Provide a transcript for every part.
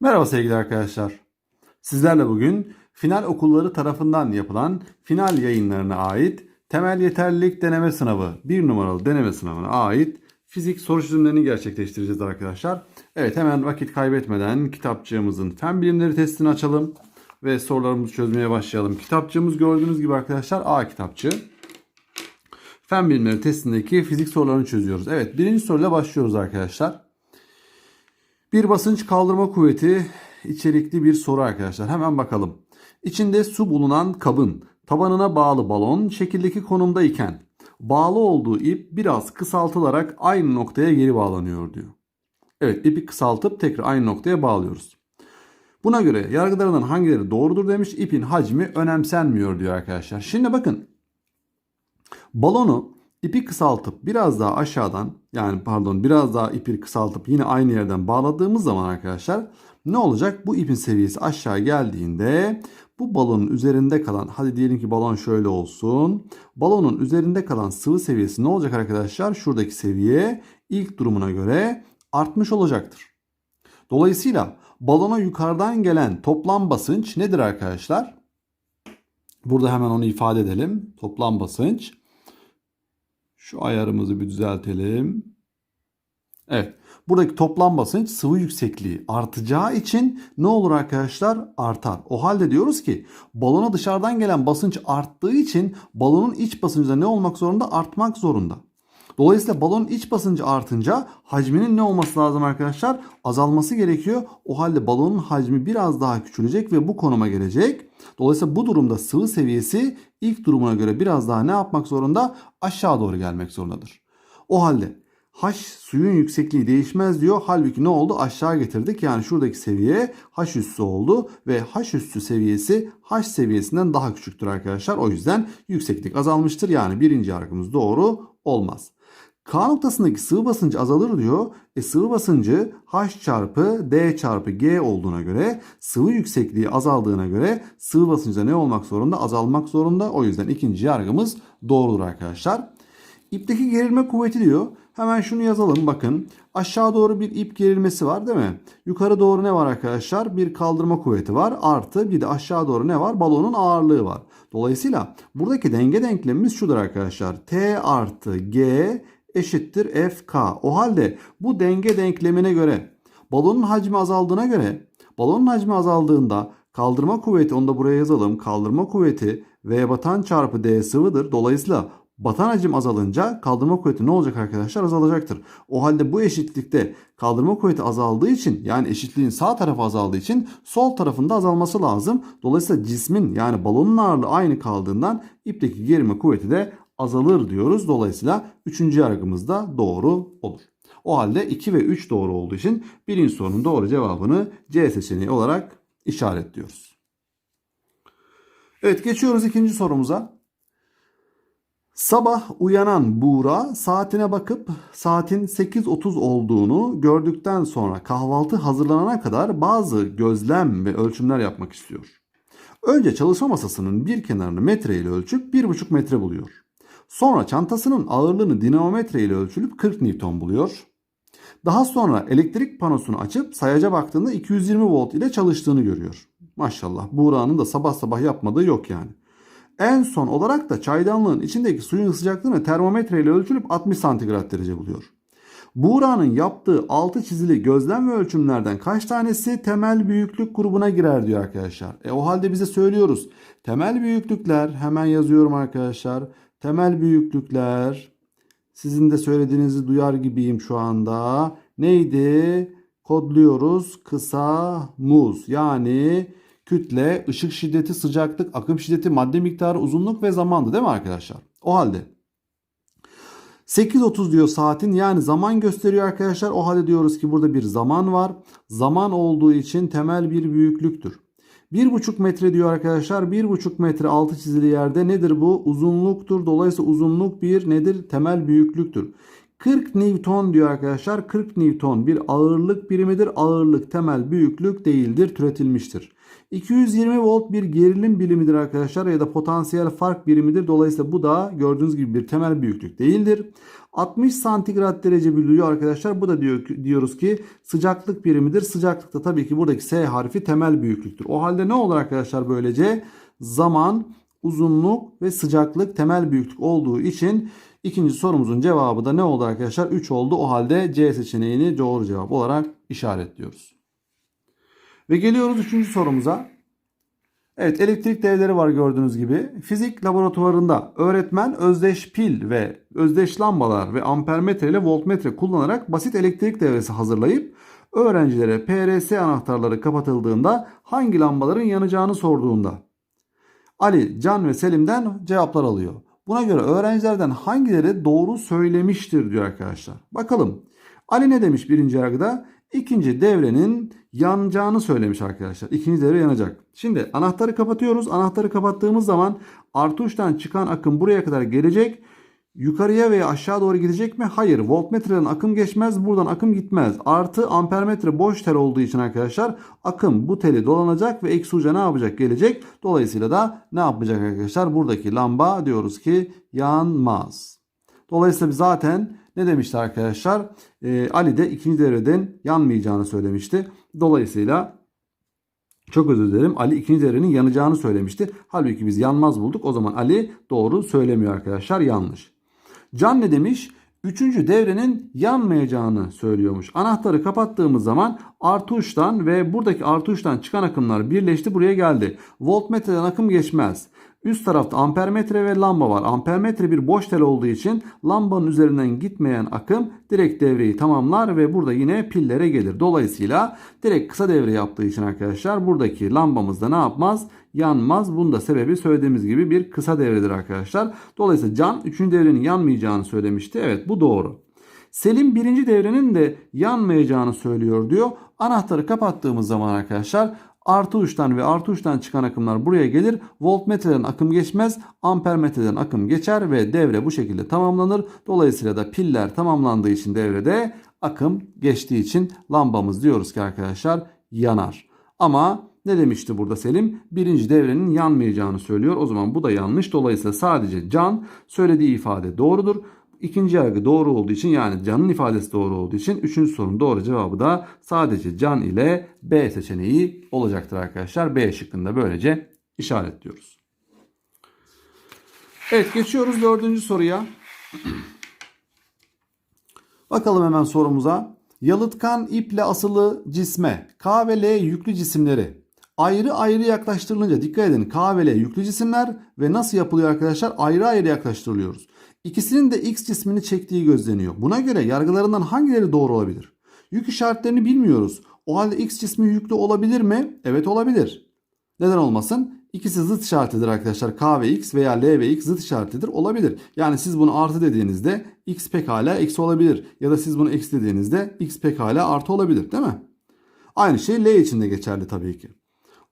Merhaba sevgili arkadaşlar. Sizlerle bugün final okulları tarafından yapılan final yayınlarına ait temel yeterlilik deneme sınavı, bir numaralı deneme sınavına ait fizik soru çözümlerini gerçekleştireceğiz arkadaşlar. Evet hemen vakit kaybetmeden kitapçığımızın fen bilimleri testini açalım ve sorularımızı çözmeye başlayalım. Kitapçığımız gördüğünüz gibi arkadaşlar A kitapçığı. Fen bilimleri testindeki fizik sorularını çözüyoruz. Evet birinci soruyla başlıyoruz arkadaşlar. Bir basınç kaldırma kuvveti içerikli bir soru arkadaşlar. Hemen bakalım. İçinde su bulunan kabın tabanına bağlı balon şekildeki konumda iken bağlı olduğu ip biraz kısaltılarak aynı noktaya geri bağlanıyor diyor. Evet ipi kısaltıp tekrar aynı noktaya bağlıyoruz. Buna göre yargılarından hangileri doğrudur demiş. İpin hacmi önemsenmiyor diyor arkadaşlar. Şimdi bakın balonu ipi kısaltıp biraz daha aşağıdan yani pardon biraz daha ipi kısaltıp yine aynı yerden bağladığımız zaman arkadaşlar ne olacak? Bu ipin seviyesi aşağı geldiğinde bu balonun üzerinde kalan hadi diyelim ki balon şöyle olsun. Balonun üzerinde kalan sıvı seviyesi ne olacak arkadaşlar? Şuradaki seviye ilk durumuna göre artmış olacaktır. Dolayısıyla balona yukarıdan gelen toplam basınç nedir arkadaşlar? Burada hemen onu ifade edelim. Toplam basınç şu ayarımızı bir düzeltelim. Evet. Buradaki toplam basınç sıvı yüksekliği artacağı için ne olur arkadaşlar? Artar. O halde diyoruz ki balona dışarıdan gelen basınç arttığı için balonun iç basıncı da ne olmak zorunda? Artmak zorunda. Dolayısıyla balonun iç basıncı artınca hacminin ne olması lazım arkadaşlar? Azalması gerekiyor. O halde balonun hacmi biraz daha küçülecek ve bu konuma gelecek. Dolayısıyla bu durumda sıvı seviyesi ilk durumuna göre biraz daha ne yapmak zorunda? Aşağı doğru gelmek zorundadır. O halde H suyun yüksekliği değişmez diyor. Halbuki ne oldu? Aşağı getirdik. Yani şuradaki seviye H üssü oldu ve H üssü seviyesi H seviyesinden daha küçüktür arkadaşlar. O yüzden yükseklik azalmıştır. Yani birinci yargımız doğru olmaz. K noktasındaki sıvı basıncı azalır diyor. E sıvı basıncı H çarpı D çarpı G olduğuna göre sıvı yüksekliği azaldığına göre sıvı basıncı da ne olmak zorunda? Azalmak zorunda. O yüzden ikinci yargımız doğrudur arkadaşlar. İpteki gerilme kuvveti diyor. Hemen şunu yazalım bakın. Aşağı doğru bir ip gerilmesi var değil mi? Yukarı doğru ne var arkadaşlar? Bir kaldırma kuvveti var. Artı bir de aşağı doğru ne var? Balonun ağırlığı var. Dolayısıyla buradaki denge denklemimiz şudur arkadaşlar. T artı G eşittir FK. O halde bu denge denklemine göre balonun hacmi azaldığına göre balonun hacmi azaldığında kaldırma kuvveti onu da buraya yazalım. Kaldırma kuvveti V batan çarpı D sıvıdır. Dolayısıyla batan hacim azalınca kaldırma kuvveti ne olacak arkadaşlar? Azalacaktır. O halde bu eşitlikte kaldırma kuvveti azaldığı için yani eşitliğin sağ tarafı azaldığı için sol tarafında azalması lazım. Dolayısıyla cismin yani balonun ağırlığı aynı kaldığından ipteki gerilme kuvveti de azalır diyoruz. Dolayısıyla üçüncü yargımız da doğru olur. O halde 2 ve 3 doğru olduğu için birinci sorunun doğru cevabını C seçeneği olarak işaretliyoruz. Evet geçiyoruz ikinci sorumuza. Sabah uyanan Buğra saatine bakıp saatin 8.30 olduğunu gördükten sonra kahvaltı hazırlanana kadar bazı gözlem ve ölçümler yapmak istiyor. Önce çalışma masasının bir kenarını metre ile ölçüp 1,5 metre buluyor. Sonra çantasının ağırlığını dinamometre ile ölçülüp 40 Newton buluyor. Daha sonra elektrik panosunu açıp sayaca baktığında 220 volt ile çalıştığını görüyor. Maşallah Buğra'nın da sabah sabah yapmadığı yok yani. En son olarak da çaydanlığın içindeki suyun sıcaklığını termometre ile ölçülüp 60 santigrat derece buluyor. Buğra'nın yaptığı altı çizili gözlem ve ölçümlerden kaç tanesi temel büyüklük grubuna girer diyor arkadaşlar. E o halde bize söylüyoruz. Temel büyüklükler hemen yazıyorum arkadaşlar. Temel büyüklükler sizin de söylediğinizi duyar gibiyim şu anda. Neydi? Kodluyoruz. Kısa muz yani kütle, ışık şiddeti, sıcaklık, akım şiddeti, madde miktarı, uzunluk ve zamandı değil mi arkadaşlar? O halde 8.30 diyor saatin yani zaman gösteriyor arkadaşlar. O halde diyoruz ki burada bir zaman var. Zaman olduğu için temel bir büyüklüktür. 1,5 metre diyor arkadaşlar. 1,5 metre altı çizili yerde nedir bu? Uzunluktur. Dolayısıyla uzunluk bir nedir? Temel büyüklüktür. 40 Newton diyor arkadaşlar. 40 Newton bir ağırlık birimidir. Ağırlık temel büyüklük değildir. Türetilmiştir. 220 volt bir gerilim birimidir arkadaşlar ya da potansiyel fark birimidir. Dolayısıyla bu da gördüğünüz gibi bir temel büyüklük değildir. 60 santigrat derece bölüyor arkadaşlar. Bu da diyor, diyoruz ki sıcaklık birimidir. Sıcaklıkta tabii ki buradaki S harfi temel büyüklüktür. O halde ne olur arkadaşlar böylece? Zaman, uzunluk ve sıcaklık temel büyüklük olduğu için ikinci sorumuzun cevabı da ne oldu arkadaşlar? 3 oldu. O halde C seçeneğini doğru cevap olarak işaretliyoruz. Ve geliyoruz üçüncü sorumuza. Evet elektrik devleri var gördüğünüz gibi. Fizik laboratuvarında öğretmen özdeş pil ve özdeş lambalar ve ampermetre ile voltmetre kullanarak basit elektrik devresi hazırlayıp öğrencilere PRS anahtarları kapatıldığında hangi lambaların yanacağını sorduğunda Ali, Can ve Selim'den cevaplar alıyor. Buna göre öğrencilerden hangileri doğru söylemiştir diyor arkadaşlar. Bakalım. Ali ne demiş birinci yargıda? İkinci devrenin yanacağını söylemiş arkadaşlar. İkinci devre yanacak. Şimdi anahtarı kapatıyoruz. Anahtarı kapattığımız zaman artı uçtan çıkan akım buraya kadar gelecek. Yukarıya veya aşağı doğru gidecek mi? Hayır. Voltmetreden akım geçmez. Buradan akım gitmez. Artı ampermetre boş tel olduğu için arkadaşlar akım bu teli dolanacak ve eksi uca ne yapacak? Gelecek. Dolayısıyla da ne yapacak arkadaşlar? Buradaki lamba diyoruz ki yanmaz. Dolayısıyla zaten ne demişti arkadaşlar? Ee, Ali de ikinci devreden yanmayacağını söylemişti. Dolayısıyla çok özür dilerim. Ali ikinci devrenin yanacağını söylemişti. Halbuki biz yanmaz bulduk. O zaman Ali doğru söylemiyor arkadaşlar. Yanlış. Can ne demiş? Üçüncü devrenin yanmayacağını söylüyormuş. Anahtarı kapattığımız zaman artı uçtan ve buradaki artı uçtan çıkan akımlar birleşti buraya geldi. Voltmetreden akım geçmez. Üst tarafta ampermetre ve lamba var. Ampermetre bir boş tel olduğu için lambanın üzerinden gitmeyen akım direkt devreyi tamamlar ve burada yine pillere gelir. Dolayısıyla direkt kısa devre yaptığı için arkadaşlar buradaki lambamız da ne yapmaz? Yanmaz. Bunun da sebebi söylediğimiz gibi bir kısa devredir arkadaşlar. Dolayısıyla Can 3. devrenin yanmayacağını söylemişti. Evet bu doğru. Selim birinci devrenin de yanmayacağını söylüyor diyor. Anahtarı kapattığımız zaman arkadaşlar artı uçtan ve artı uçtan çıkan akımlar buraya gelir. Voltmetreden akım geçmez. Ampermetreden akım geçer ve devre bu şekilde tamamlanır. Dolayısıyla da piller tamamlandığı için devrede akım geçtiği için lambamız diyoruz ki arkadaşlar yanar. Ama ne demişti burada Selim? Birinci devrenin yanmayacağını söylüyor. O zaman bu da yanlış. Dolayısıyla sadece can söylediği ifade doğrudur. İkinci yargı doğru olduğu için yani canın ifadesi doğru olduğu için üçüncü sorunun doğru cevabı da sadece can ile B seçeneği olacaktır arkadaşlar. B şıkkında böylece işaretliyoruz. Evet geçiyoruz dördüncü soruya. Bakalım hemen sorumuza. Yalıtkan iple asılı cisme K ve L yüklü cisimleri ayrı ayrı yaklaştırılınca dikkat edin K ve L yüklü cisimler ve nasıl yapılıyor arkadaşlar? Ayrı ayrı yaklaştırılıyoruz. İkisinin de X cismini çektiği gözleniyor. Buna göre yargılarından hangileri doğru olabilir? Yük işaretlerini bilmiyoruz. O halde X cismi yüklü olabilir mi? Evet olabilir. Neden olmasın? İkisi zıt işaretidir arkadaşlar. K ve X veya L ve X zıt işaretidir. Olabilir. Yani siz bunu artı dediğinizde X pekala eksi olabilir. Ya da siz bunu eksi dediğinizde X pekala artı olabilir değil mi? Aynı şey L için de geçerli tabii ki.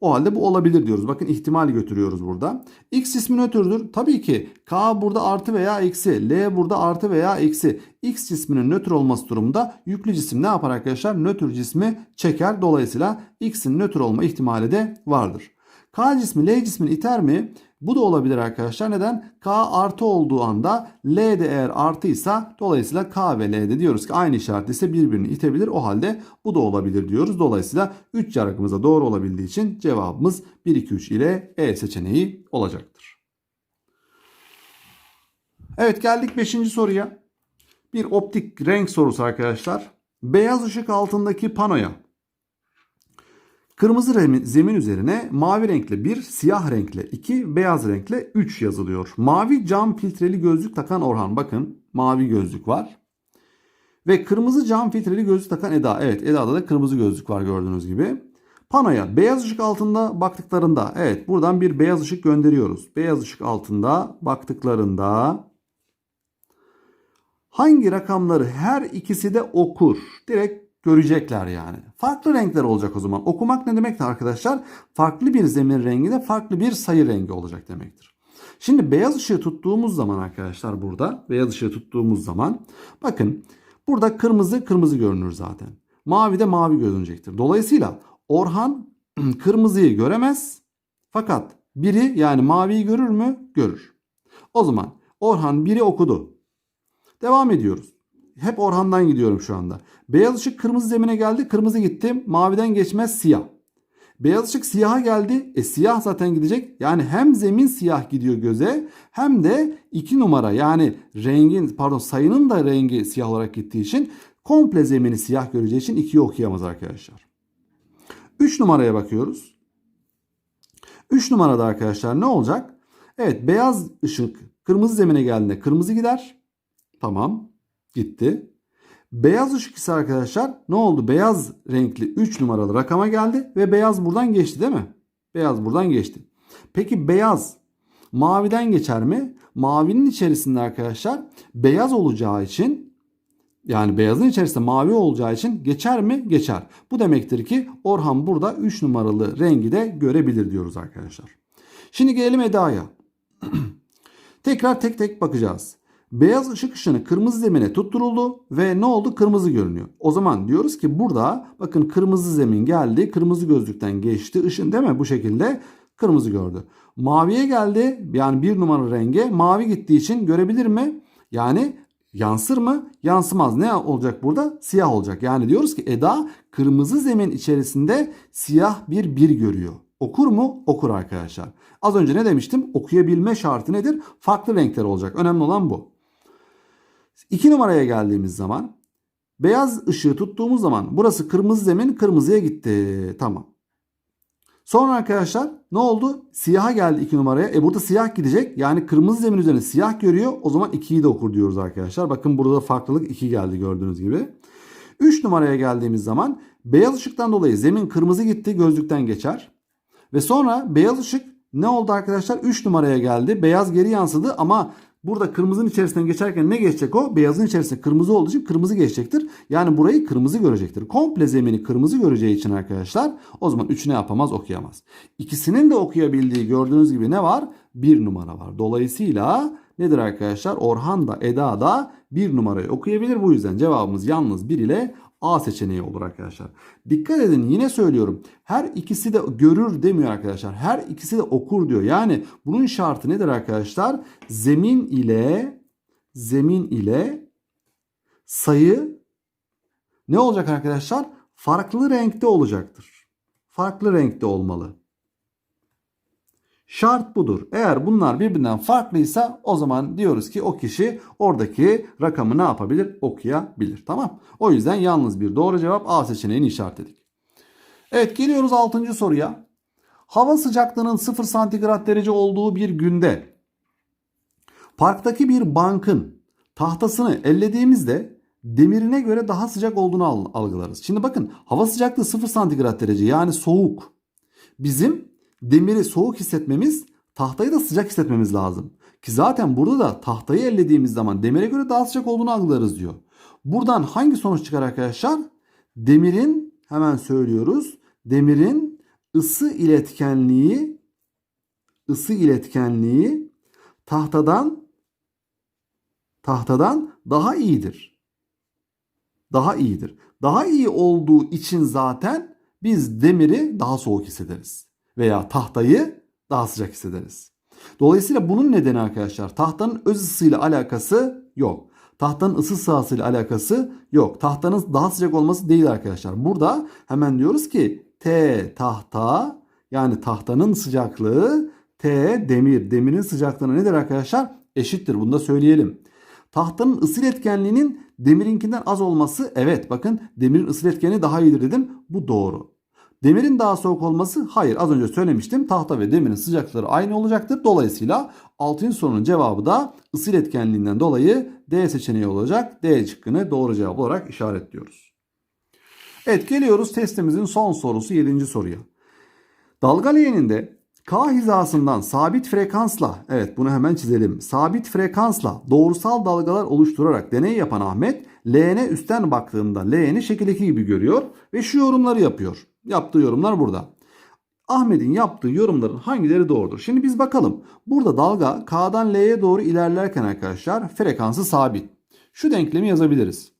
O halde bu olabilir diyoruz. Bakın ihtimal götürüyoruz burada. X ismi nötrdür. Tabii ki K burada artı veya eksi. L burada artı veya eksi. X cisminin nötr olması durumunda yüklü cisim ne yapar arkadaşlar? Nötr cismi çeker. Dolayısıyla X'in nötr olma ihtimali de vardır. K cismi L cismini iter mi? Bu da olabilir arkadaşlar. Neden? K artı olduğu anda L de eğer artıysa dolayısıyla K ve L de diyoruz ki aynı işaret ise birbirini itebilir. O halde bu da olabilir diyoruz. Dolayısıyla 3 yargımıza doğru olabildiği için cevabımız 1, 2, 3 ile E seçeneği olacaktır. Evet geldik 5. soruya. Bir optik renk sorusu arkadaşlar. Beyaz ışık altındaki panoya Kırmızı zemin üzerine mavi renkle 1, siyah renkle 2, beyaz renkle 3 yazılıyor. Mavi cam filtreli gözlük takan Orhan. Bakın mavi gözlük var. Ve kırmızı cam filtreli gözlük takan Eda. Evet Eda'da da kırmızı gözlük var gördüğünüz gibi. Panoya beyaz ışık altında baktıklarında evet buradan bir beyaz ışık gönderiyoruz. Beyaz ışık altında baktıklarında hangi rakamları her ikisi de okur? Direkt görecekler yani. Farklı renkler olacak o zaman. Okumak ne demektir arkadaşlar? Farklı bir zemin rengi de farklı bir sayı rengi olacak demektir. Şimdi beyaz ışığı tuttuğumuz zaman arkadaşlar burada beyaz ışığı tuttuğumuz zaman bakın burada kırmızı kırmızı görünür zaten. Mavi de mavi görünecektir. Dolayısıyla Orhan kırmızıyı göremez fakat biri yani maviyi görür mü? Görür. O zaman Orhan biri okudu. Devam ediyoruz. Hep Orhan'dan gidiyorum şu anda. Beyaz ışık kırmızı zemine geldi. Kırmızı gitti. Maviden geçmez siyah. Beyaz ışık siyaha geldi. E siyah zaten gidecek. Yani hem zemin siyah gidiyor göze hem de 2 numara yani rengin pardon sayının da rengi siyah olarak gittiği için komple zemini siyah göreceği için 2'yi okuyamaz arkadaşlar. 3 numaraya bakıyoruz. 3 numarada arkadaşlar ne olacak? Evet beyaz ışık kırmızı zemine geldiğinde kırmızı gider. Tamam gitti. Beyaz ışık ise arkadaşlar ne oldu? Beyaz renkli 3 numaralı rakama geldi ve beyaz buradan geçti değil mi? Beyaz buradan geçti. Peki beyaz maviden geçer mi? Mavinin içerisinde arkadaşlar beyaz olacağı için yani beyazın içerisinde mavi olacağı için geçer mi? Geçer. Bu demektir ki Orhan burada 3 numaralı rengi de görebilir diyoruz arkadaşlar. Şimdi gelelim Eda'ya. Tekrar tek tek bakacağız. Beyaz ışık ışını kırmızı zemine tutturuldu ve ne oldu? Kırmızı görünüyor. O zaman diyoruz ki burada bakın kırmızı zemin geldi. Kırmızı gözlükten geçti. Işın değil mi? Bu şekilde kırmızı gördü. Maviye geldi. Yani bir numaralı renge. Mavi gittiği için görebilir mi? Yani yansır mı? Yansımaz. Ne olacak burada? Siyah olacak. Yani diyoruz ki Eda kırmızı zemin içerisinde siyah bir bir görüyor. Okur mu? Okur arkadaşlar. Az önce ne demiştim? Okuyabilme şartı nedir? Farklı renkler olacak. Önemli olan bu. 2 numaraya geldiğimiz zaman beyaz ışığı tuttuğumuz zaman burası kırmızı zemin kırmızıya gitti. Tamam. Sonra arkadaşlar ne oldu? Siyaha geldi 2 numaraya. E burada siyah gidecek. Yani kırmızı zemin üzerine siyah görüyor. O zaman 2'yi de okur diyoruz arkadaşlar. Bakın burada farklılık 2 geldi gördüğünüz gibi. 3 numaraya geldiğimiz zaman beyaz ışıktan dolayı zemin kırmızı gitti gözlükten geçer. Ve sonra beyaz ışık ne oldu arkadaşlar? 3 numaraya geldi. Beyaz geri yansıdı ama burada kırmızının içerisinden geçerken ne geçecek o? Beyazın içerisinde kırmızı olduğu için kırmızı geçecektir. Yani burayı kırmızı görecektir. Komple zemini kırmızı göreceği için arkadaşlar o zaman 3'ü ne yapamaz? Okuyamaz. İkisinin de okuyabildiği gördüğünüz gibi ne var? Bir numara var. Dolayısıyla nedir arkadaşlar? Orhan da Eda da bir numarayı okuyabilir. Bu yüzden cevabımız yalnız 1 ile A seçeneği olur arkadaşlar. Dikkat edin yine söylüyorum. Her ikisi de görür demiyor arkadaşlar. Her ikisi de okur diyor. Yani bunun şartı nedir arkadaşlar? Zemin ile zemin ile sayı ne olacak arkadaşlar? Farklı renkte olacaktır. Farklı renkte olmalı. Şart budur. Eğer bunlar birbirinden farklıysa o zaman diyoruz ki o kişi oradaki rakamı ne yapabilir? Okuyabilir. Tamam. O yüzden yalnız bir doğru cevap A seçeneğini işaretledik. Evet geliyoruz 6. soruya. Hava sıcaklığının 0 santigrat derece olduğu bir günde parktaki bir bankın tahtasını ellediğimizde demirine göre daha sıcak olduğunu algılarız. Şimdi bakın hava sıcaklığı 0 santigrat derece yani soğuk. Bizim demiri soğuk hissetmemiz tahtayı da sıcak hissetmemiz lazım. Ki zaten burada da tahtayı ellediğimiz zaman demire göre daha sıcak olduğunu algılarız diyor. Buradan hangi sonuç çıkar arkadaşlar? Demirin hemen söylüyoruz. Demirin ısı iletkenliği ısı iletkenliği tahtadan tahtadan daha iyidir. Daha iyidir. Daha iyi olduğu için zaten biz demiri daha soğuk hissederiz veya tahtayı daha sıcak hissederiz. Dolayısıyla bunun nedeni arkadaşlar tahtanın öz ısısıyla alakası yok. Tahtanın ısı sahasıyla alakası yok. Tahtanın daha sıcak olması değil arkadaşlar. Burada hemen diyoruz ki T tahta yani tahtanın sıcaklığı T demir. Demirin sıcaklığına nedir arkadaşlar? Eşittir. Bunu da söyleyelim. Tahtanın ısı iletkenliğinin demirinkinden az olması evet bakın demirin ısı iletkenliği daha iyidir dedim. Bu doğru. Demirin daha soğuk olması hayır az önce söylemiştim. Tahta ve demirin sıcaklıkları aynı olacaktır. Dolayısıyla 6. sorunun cevabı da ısı iletkenliğinden dolayı D seçeneği olacak. D şıkkını doğru cevap olarak işaretliyoruz. Evet geliyoruz testimizin son sorusu 7. soruya. Dalga leğeninde K hizasından sabit frekansla evet bunu hemen çizelim. Sabit frekansla doğrusal dalgalar oluşturarak deney yapan Ahmet leğene üstten baktığında leğeni şekildeki gibi görüyor ve şu yorumları yapıyor. Yaptığı yorumlar burada. Ahmet'in yaptığı yorumların hangileri doğrudur? Şimdi biz bakalım. Burada dalga K'dan L'ye doğru ilerlerken arkadaşlar frekansı sabit. Şu denklemi yazabiliriz.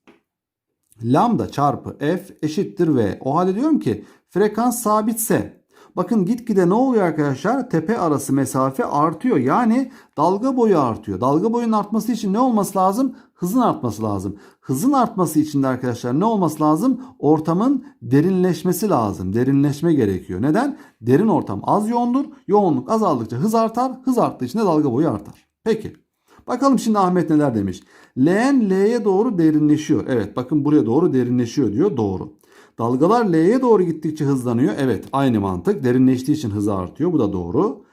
Lambda çarpı f eşittir v. O halde diyorum ki frekans sabitse bakın gitgide ne oluyor arkadaşlar? Tepe arası mesafe artıyor. Yani dalga boyu artıyor. Dalga boyunun artması için ne olması lazım? Hızın artması lazım. Hızın artması için de arkadaşlar ne olması lazım? Ortamın derinleşmesi lazım. Derinleşme gerekiyor. Neden? Derin ortam az yoğundur. Yoğunluk azaldıkça hız artar. Hız arttığı için de dalga boyu artar. Peki. Bakalım şimdi Ahmet neler demiş. L'en L'ye doğru derinleşiyor. Evet bakın buraya doğru derinleşiyor diyor. Doğru. Dalgalar L'ye doğru gittikçe hızlanıyor. Evet aynı mantık. Derinleştiği için hızı artıyor. Bu da doğru.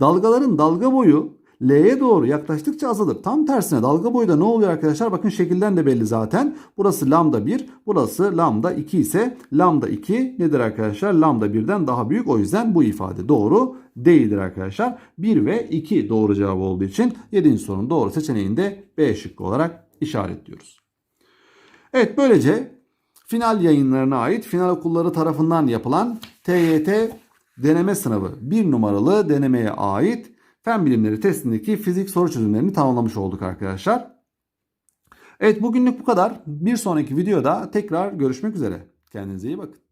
Dalgaların dalga boyu L'ye doğru yaklaştıkça azalır. Tam tersine dalga boyu da ne oluyor arkadaşlar? Bakın şekilden de belli zaten. Burası lambda 1, burası lambda 2 ise lambda 2 nedir arkadaşlar? Lambda 1'den daha büyük. O yüzden bu ifade doğru değildir arkadaşlar. 1 ve 2 doğru cevap olduğu için 7. sorunun doğru seçeneğinde B şıkkı olarak işaretliyoruz. Evet böylece final yayınlarına ait final okulları tarafından yapılan TYT deneme sınavı 1 numaralı denemeye ait fen bilimleri testindeki fizik soru çözümlerini tamamlamış olduk arkadaşlar. Evet bugünlük bu kadar. Bir sonraki videoda tekrar görüşmek üzere. Kendinize iyi bakın.